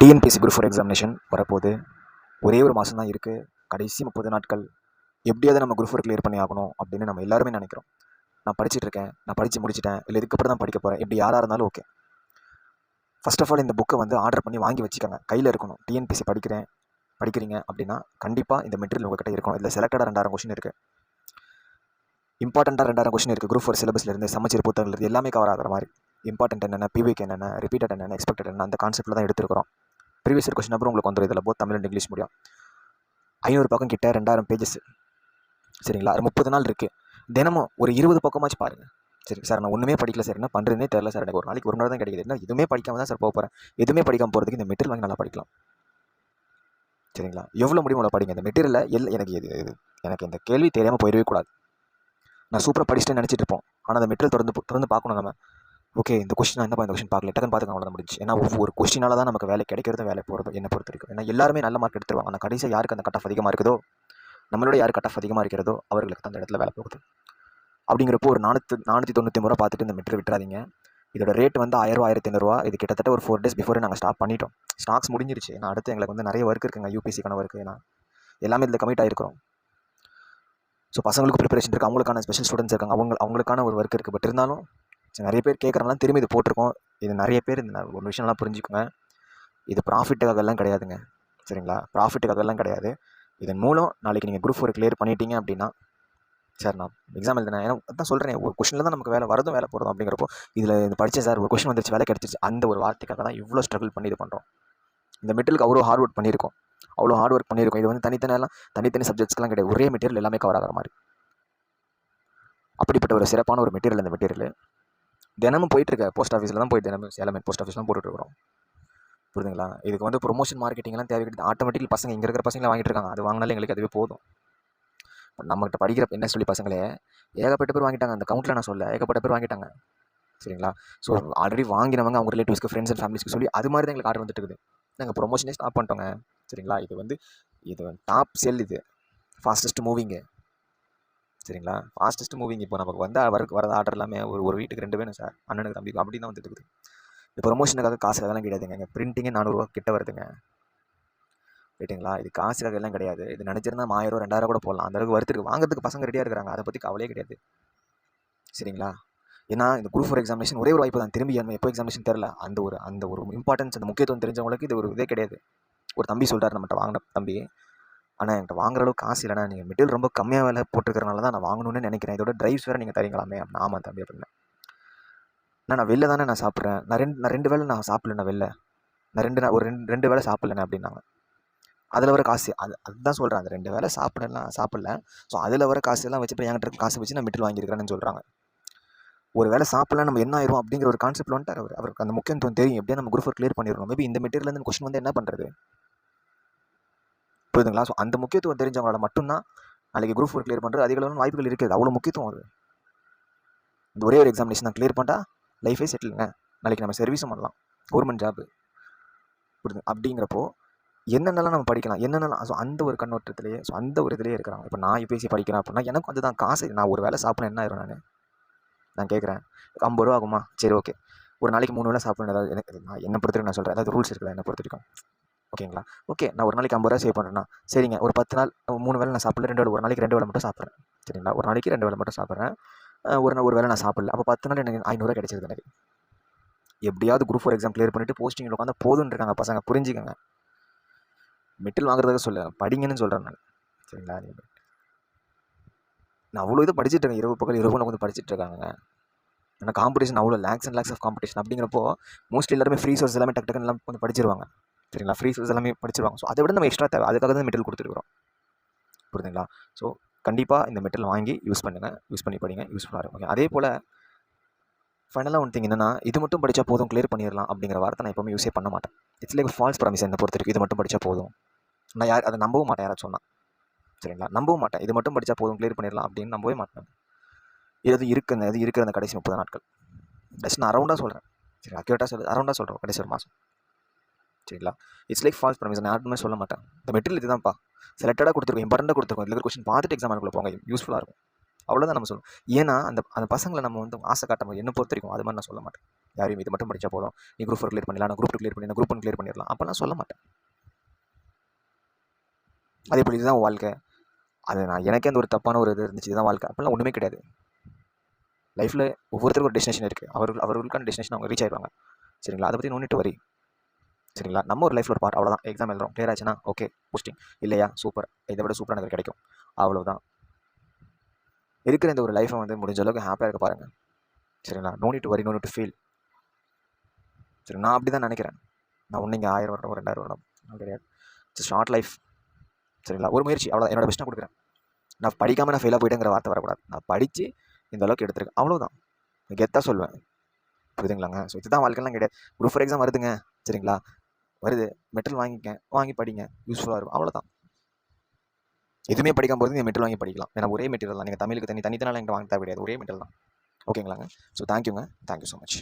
TNPSC group four examination வரப்போகுது. ஒரே ஒரு மாதம் தான் இருக்குது கடைசி முப்பது நாட்கள் எப்படியாவது நம்ம குரூப் ஃபோர் கிளியர் பண்ணி ஆகணும் அப்படின்னு நம்ம எல்லாருமே நினைக்கிறோம். நான் படிச்சிட்டு இருக்கேன். நான் படித்து முடிச்சிட்டேன். இல்லை இதுக்கப்புறம் தான் படிக்க போகிறேன் இப்படி யாராக இருந்தாலும் ஓகே ஃபர்ஸ்ட் ஆஃப் ஆல் இந்த புக்கை வந்து ஆர்டர் பண்ணி வாங்கி வச்சுக்கோங்க. கையில் இருக்கணும். டிஎன்பிஎஸ்சி படிக்கிறேன். படிக்கிறீங்க அப்படின்னா கண்டிப்பாக இந்த மெட்டீரியல் உங்கள்கிட்ட இருக்கணும் இதில் செலக்டடாக ரெண்டாயிரம் கொஷின் இருக்குது இம்பார்ட்டண்ட்டாக ரெண்டாயிரம் கொஷின் இருக்குது குரூப் ஃபோர் சிலபஸ்லேருந்து சமைச்சர் புத்தகங்கள்லேருந்து எல்லாமே கவர் ஆகிற மாதிரி. இம்பார்ட்டன்ட் என்னென்ன? பிவிக்கு என்னென்ன? ரிப்பீட்டட் என்னென்ன? எக்ஸ்பெக்டட் என்ன அந்த கான்செப்ட்டில் தான் எடுத்துருக்கிறோம். ப்ரீவியஸ் இயர் கொஸ்டின் அப்புறம் உங்களுக்கு வந்துடும் இதில் போத் தமிழ் அண்ட் இங்கிலீஷ் முடியும். ஐநூறு பக்கம் கிட்ட ரெண்டாயிரம் பேஜஸ் சரிங்களா? முப்பது நாள் இருக்குது தினமும் ஒரு இருபது பக்கமாச்சும் பாருங்கள் சரி சார் நான் ஒன்றுமே படிக்கல சார் என்ன பண்ணுறதுனே தெரில சார் எனக்கு ஒரு நாளைக்கு ஒரு நாள் தான் கிடைக்குது. என்ன எதுவுமே படிக்காம தான் சார் போக போகிறேன் எதுவுமே படிக்காமல் போகிறதுக்கு இந்த மெட்டீரியல் வாங்கி நல்லா படிக்கலாம். சரிங்களா? எவ்வளோ முடியும் அவ்வளோ படிங்க. இந்த மெட்டீரியலில் எல் எனக்கு இது இது எனக்கு இந்த கேள்வி தெரியாமல் போயிடவே கூடாது. நான் சூப்பராக படிச்சுட்டு நினச்சிட்டு இருப்போம். ஆனால் அந்த மெட்டீரியல் திறந்து திறந்து பார்க்கணும் நம்ம. ஓகே இந்த கொஸ்டின் என்ன இந்த கொஸ்டின் பார்க்கல. டக்குன்னு பார்த்துக்க அவ்வளோ முடிஞ்சு ஏன்னா ஒவ்வொரு கொஸ்டினால தான் நமக்கு வேலை கிடைக்கிறதும் வேலை போகிறது என்ன பொறுத்த வரைக்கும். ஏன்னா எல்லாருமே நல்ல மார்க் எடுத்துருவாங்க. ஆனால் கடைசியாக யாருக்கு அந்த கட் ஆஃப் அதிகமாக இருக்குதோ நம்மளோட யார் கட் ஆஃப் அதிகமாக இருக்கிறதோ அவர்களுக்கு தான் அந்த இடத்துல வேலை போகுது. அப்படிங்கிறப்போ ஒரு நானூற்றி நானூற்றி தொண்ணூற்றி ரூபா பார்த்துட்டு இந்த மெட்டீரியல் விட்டுறாதீங்க. இதோட ரேட் வந்து ஆயிரம் ஆயிரத்தி ஐநூறுரூவா இது கிட்டத்தட்ட ஒரு ஃபோர் டேஸ் பிஃபோரே நாங்கள் ஸ்டாப் பண்ணிட்டோம். ஸ்டாக்ஸ் முடிஞ்சிருச்சு. ஏன்னா அடுத்து எங்களுக்கு வந்து நிறைய ஒர்க் இருக்குங்க. யூபிசிக்கான ஒர்க் ஏன்னா எல்லாமே இதில் கமிட் ஆகிருக்கிறோம் ஸோ பசங்களுக்கு ப்ரிப்பரேஷன் இருக்குது அவங்களுக்கான ஸ்பெஷல் ஸ்டூடெண்ட்ஸ் இருக்காங்க. அவங்க அவங்களுக்கான ஒரு ஒர்க் இருக்குது பட் இருந்தாலும் நிறைய பேர் கேட்குறனால திரும்பி இது போட்டிருக்கோம். இது நிறைய பேர் இந்த ஒரு விஷயம்லாம் புரிஞ்சுக்கோங்க. இது ப்ராஃபிட்டுக்காகலாம் கிடையாதுங்க. சரிங்களா? ப்ராஃபிட்டுக்காகலாம் கிடையாது. இதன் மூலம் நாளைக்கு நீங்கள் குரூப் ஒரு கிளியர் பண்ணிட்டீங்க அப்படின்னா சார் நான் எக்ஸாம் எழுதினேன். ஏன்னா அதான் சொல்கிறேன் ஒரு கொஷனில் தான் நமக்கு வேலை வரதும் வேலை போகிறதும் அப்படிங்கிறப்போ இதில் இது படித்தேன் சார் ஒரு கொஷின் வந்துருச்சு வேலை கிடச்சிச்சு. அந்த ஒரு வார்த்தைக்காக தான் இவ்வளோ ஸ்ட்ரகிள் பண்ணி இது பண்ணுறோம் இந்த மெட்டீரியலுக்கு அவ்வளோ ஹார்ட் ஒர்க் பண்ணியிருக்கோம். அவ்வளோ ஹார்ட் ஒர்க் பண்ணியிருக்கோம். இது வந்து தனித்தனியெல்லாம் தனித்தனி சப்ஜெக்ட்ஸ்லாம் கிடையாது. ஒரே மெட்டீரியல் எல்லாமே கவர் ஆகிற மாதிரி. அப்படிப்பட்ட ஒரு சிறப்பான ஒரு மெட்டீரியல் இந்த மெட்டீரியல் தினமும் போயிட்டுருக்க. போஸ்ட் ஆஃபீஸில் தான் போய் தினமும் சேலமே போஸ்ட் ஆஃபீஸ்லாம் போட்டுட்ருக்கோம் புரியுதுங்களா இதுக்கு வந்து ப்ரொமோஷன் மார்க்கெட்டிங்லாம் தேவை கிடையாது ஆட்டோமேட்டிக் பசங்க இங்கே இருக்கிற பசங்களை வாங்கிட்டு இருக்காங்க. அது வாங்கினாலே எங்களுக்கு அதுவே போதும். நம்மகிட்ட படிக்கிற என்ன சொல்லி பசங்களே ஏகப்பட்ட பேர் வாங்கிட்டாங்க. அந்த கவுண்ட்டில் நான் சொல்ல ஏகப்பட்ட பேர் வாங்கிட்டாங்க. சரிங்களா? ஸோ ஆல்ரெடி வாங்கினவங்க அவங்க ரிலேட்டிவ்ஸ்க்கு ஃப்ரெண்ட்ஸ் அண்ட் ஃபேமிலிஸ்க்கு சொல்லி அது மாதிரி தான் எங்களுக்கு ஆர்டர் வந்துட்டு இருக்குது நாங்கள் ப்ரொமோஷனே ஸ்டாப் பண்ணிட்டோங்க. சரிங்களா? இது வந்து இது டாப் செல் இது. ஃபாஸ்டஸ்ட் மூவிங்கு சரிங்களா? ஃபாஸ்டஸ்ட் மூவிங் இப்போ நமக்கு வந்து வர வரது ஆர்டர் எல்லாமே ஒரு ஒரு வீட்டுக்கு ரெண்டு வேணும் சார். அண்ணனுக்கு தம்பிக்கு அப்படி தான் வந்துட்டு இருக்குது. இந்த ப்ரொமோஷனுக்காக காசுக்காக எல்லாம் கிடையாதுங்க. இங்கே பிரிண்டிங்கே நானூறுரூவா கிட்ட வருதுங்க. ரைட்டுங்களா இது காசுக்காக எல்லாம் கிடையாது. இது நினச்சிருந்தா ஆயிரம் ரெண்டாயிரம் கூட போடலாம். அந்த அளவுக்கு வாங்குறதுக்கு பசங்க ரெடியாக இருக்கிறாங்க. அதை பற்றி கவலையே கிடையாது. சரிங்களா? ஏன்னா இந்த குரூப் ஃபோர் எக்ஸாமினேஷன் ஒரே ஒரு வாய்ப்பு தான். திரும்பி எப்போ எக்ஸாமினேஷன் தெரில அந்த ஒரு அந்த ஒரு இம்பார்ட்டன்ஸ் அந்த முக்கியத்துவம் தெரிஞ்சவங்களுக்கு இது ஒரு இதே கிடையாது. ஒரு தம்பி சொல்கிறார் நம்மகிட்ட வாங்கின தம்பி. ஆனால் என்கிட்ட வாங்குற அளவுக்கு காசு இல்லைண்ணா. நீங்கள் மெட்டீரியல் ரொம்ப கம்மியாக விலை போட்டுக்கிறனால தான் நான் வாங்கணும்னு நினைக்கிறேன். இதோட ட்ரைவ்ஸ் வேறு நீங்கள் தரீங்களாமே. அப்படின்னு ஆமாம் தம்பி அப்படின்னேன் அண்ணா, நான் வெளில தானே நான் சாப்பிட்றேன். நான் ரெண்டு நான் ரெண்டு வேளை நான் சாப்பிட்லண்ணா வெளில. நான் ரெண்டு நான் ஒரு ரெண்டு ரெண்டு வேளை சாப்பிட்லண்ணே அப்படின்னாங்க. அதில் வர காசு அது அதுதான் சொல்கிறேன் அந்த ரெண்டு வேளை சாப்பிடலாம் சாப்பிடல. ஸோ அதில் வர காசு எல்லாம் வச்சு இப்போ என்கிட்ட காசு வச்சு நான் மெட்டில் வாங்கியிருக்கிறேன்னு சொல்கிறாங்க ஒரு வேலை சாப்பிடலாம் நம்ம என்ன ஆயிரும் அப்படிங்கிற ஒரு கான்செப்ட் வந்துட்டார் அவர். அவருக்கு அந்த முக்கியத்துவம் தெரியும். எப்படியா நம்ம குரூப் கிளியர் பண்ணிடணும். மேபி இந்த மெட்டீரியல் கொஸ்டின் வந்து என்ன பண்ணுறது புரியுதுங்களா ஸோ அந்த முக்கியத்துவம் தெரிஞ்சவங்களால் மட்டும்தான் நாளைக்கு குரூப் ஃபோர் கிளியர் பண்ணுறது அதிகளவு வாய்ப்புகள் இருக்குது. அவ்வளோ முக்கியத்துவம் அது. இந்த ஒரே ஒரு எக்ஸாமினேஷன் நான் கிளியர் பண்ணிட்டா லைஃபே செட்டிலுங்க நாளைக்கு நம்ம சர்வீஸும் பண்ணலாம். கவர்மெண்ட் ஜாப் புரியுது? அப்படிங்கிறப்போ என்னென்னலாம் நம்ம படிக்கலாம்? என்னென்னலாம்? ஸோ அந்த ஒரு கண்ணோட்டத்திலேயே ஸோ அந்த ஒரு இதுலேயே இருக்கிறாங்க. இப்போ நான் யூபிஎஸ்சி படிக்கிறேன் அப்படின்னா எனக்கும் அதுதான் காசு. நான் ஒரு வேளை சாப்பிட என்ன ஆயிரும் நான்? நான் கேட்குறேன். ஐம்பது ரூபா ஆகுமா? சரி ஓகே ஒரு நாளைக்கு மூணு வேலை சாப்பிட்றேன் ஏதாவது. எனக்கு நான் என்னை பொறுத்தவரைக்கும் நான் சொல்கிறேன் ஏதாவது ரூல்ஸ் இருக்குல்ல என்னை பொறுத்த வரைக்கும் ஓகேங்களா? ஓகே நான் ஒரு நாளைக்கு ஐம்பது ரூபா சேவ் பண்ணுறேன்னா சரிங்க. ஒரு பத்து நாள் மூணு வேளை நான் சாப்பிடல ரெண்டு வேலை ஒரு நாளைக்கு ரெண்டு வேளை மட்டும் சாப்பிட்றேன். சரிங்களா? ஒரு நாளைக்கு ரெண்டு வேளை மட்டும் சாப்பிட்றேன். ஒரு நாள் ஒரு வேளை நான் சாப்பிடல. அப்போ பத்து நாள் எனக்கு ஐநூறுரூவா கிடைச்சிருது எனக்கு. எப்படியாவது குரூப் ஃபார் எக்ஸாம் கிளியர் பண்ணிட்டு போஸ்டிங்கில் உட்காந்து போதுன்னு இருக்காங்க பசங்க. புரிஞ்சுக்கங்க. மெட்டில் வாங்குறதுக்கு சொல்ல படிங்கன்னு சொல்கிறேன் நான். சரிங்களா? நான் அவ்வளோ இது படிச்சுட்டு இருக்கேன். இரவு பக்கம் இரவு வந்து படிச்சுட்டு இருக்காங்க ஏன்னா காம்படிஷன் அவ்வளோ lakhs and lakhs of competition அப்படிங்கிறப்போ மோஸ்ட்லி எல்லாருமே ஃப்ரீ சோர்ஸ் எல்லாமே டக்கு டக்குன்னு எல்லாம் வந்து படிச்சிருவாங்க. சரிங்களா? ஃப்ரீ சோர்ஸ் எல்லாமே படிச்சிருவாங்க. ஸோ அதை விட நம்ம எக்ஸ்ட்ரா தேவை. அதுக்காக தான் மெட்டல் கொடுத்துருக்குறோம் புரியுதுங்களா? ஸோ கண்டிப்பாக இந்த மெட்டல் வாங்கி யூஸ் பண்ணுங்கள் யூஸ் பண்ணி படிங்க. யூஸ்ஃபுல்லாக இருக்கும். ஓகே அதே போல் ஃபைனலாக ஒன் திங் என்னென்னா இது மட்டும் படித்தா போதும் கிளியர் பண்ணிடலாம் அப்படிங்கிற வார்த்தை நான் எப்பவுமே யூஸே பண்ண மாட்டேன். இட்ஸ் லைக் ஃபால்ஸ் ப்ராமிஸ் என்னை பொறுத்திருக்கு இது மட்டும் படித்தா போதும். நான் யார் அதை நம்பவும் மாட்டேன் யாராச்சும் சொன்னால் சரிங்களா? நம்பவும் மாட்டேன். இது மட்டும் படித்தா போதும் கிளியர் பண்ணிடலாம் அப்படின்னு நம்பவே மாட்டேன். இது இருக்குது இது இருக்கிற அந்த கடைசி முப்பது நாட்கள். ஜஸ்ட் நான் அரௌண்டாக சொல்கிறேன் சரி அக்யூரேட்டாக சொல்லு அரௌண்டாக சொல்கிறோம் கடைசி ஒரு மாதம் சரிங்களா? இட்ஸ் லைக் ஃபால்ஸ் ப்ரமிஸ் நான் யாருமே சொல்ல மாட்டேன். இந்த மெட்டீரியல் இதுதான்ப்பா. செலக்டடாக கொடுத்துருக்கோம். இம்பார்ட்டண்ட்டாக கொடுத்துருக்கோம். இதில் கொஸ்டின் பார்த்துட்டு எக்ஸாம் அனுப்பல போங்க. யூஸ்ஃபுல்லாக இருக்கும். அவ்வளோதான் நம்ம சொல்லணும் ஏன்னா அந்த அந்த பசங்களை நம்ம வந்து ஆசை காட்ட போது என்ன பொறுத்த வரைக்கும் அது மாதிரி நான் சொல்ல மாட்டேன். யாரையும் இது மட்டும் படித்தா போதும். நீ குரூப் ஃபோர் கிளியர் பண்ணிடலாம். குரூப் டூ கிளியர் பண்ணி குரூப் ஒன் கிளியர் பண்ணிடலாம். அப்போலாம் சொல்ல மாட்டேன். அதே போல் இதுதான் வாழ்க்கை. அது நான் எனக்கே அந்த ஒரு தப்பான ஒரு இது இருந்துச்சு. இதுதான் வாழ்க்கை. அப்போல்லாம் ஒன்றுமே கிடையாது. லைஃப்பில் ஒவ்வொருத்தருக்கும் ஒரு டெஸ்டினேஷன் இருக்குது அவர்கள் அவர்களுக்கான டெஸ்டினேஷன் அவங்க ரீச் ஆயிடுவாங்க சரிங்களா? அதை பற்றி நோண்டிட்டு வரி சரிங்களா? நம்ம ஒரு லைஃப்பில் ஒரு பார்ட் அவ்வளோதான் எக்ஸாம் எழுதுறோம். கிளியர் ஆச்சுன்னா ஓகே போஸ்டிங் இல்லையா? சூப்பர் இதை விட சூப்பராக எனக்கு கிடைக்கும். அவ்வளோதான் இருக்கிற இந்த ஒரு லைஃப்பை வந்து முடிஞ்ச அளவுக்கு ஹாப்பியாக இருக்க பாருங்கள் சரிங்களா? No need worry no need feel சரி நான் அப்படி தான் நினைக்கிறேன். நான் ஒன்று இங்கே ஆயிரம் வருடம் ரெண்டாயிரம் வருடம் கிடையாது. இட்ஸ் ஷார்ட் லைஃப் சரிங்களா? ஒரு முயற்சி. அவ்வளோ என்னோட பெஸ்ட்டாக கொடுக்குறேன். நான் படிக்காமல் நான் ஃபெயிலாக போயிட்டேங்கிற வார்த்தை வரக்கூடாது. நான் படித்து இந்த அளவுக்கு எடுத்திருக்கேன். அவ்வளோதான் கெத்தாக சொல்லுவேன் புரியுதுங்களாங்க? ஸோ இதுதான் வாழ்க்கைலாம் கிடையாது. குரூப் ஃபார் எக்ஸாம் வருதுங்க. சரிங்களா? வருது. மெட்டல் வாங்கிக்க வாங்கி படிங்க. யூஸ்ஃபுல்லாக இருக்கும். அவ்வளோதான் எதுவுமே படிக்காம போகிறது நீங்கள் மெட்டல் வாங்கி படிக்கலாம். ஏன்னா ஒரே மெட்டீரியல் தான். நீங்கள் தமிழுக்கு தனி தனித்தனால என்கிட்ட வாங்க தேவை கிடையாது ஒரே மெட்டல் தான். ஓகேங்களாங்க ஸோ தேங்க்யூங்க தேங்க்யூ ஸோ மச்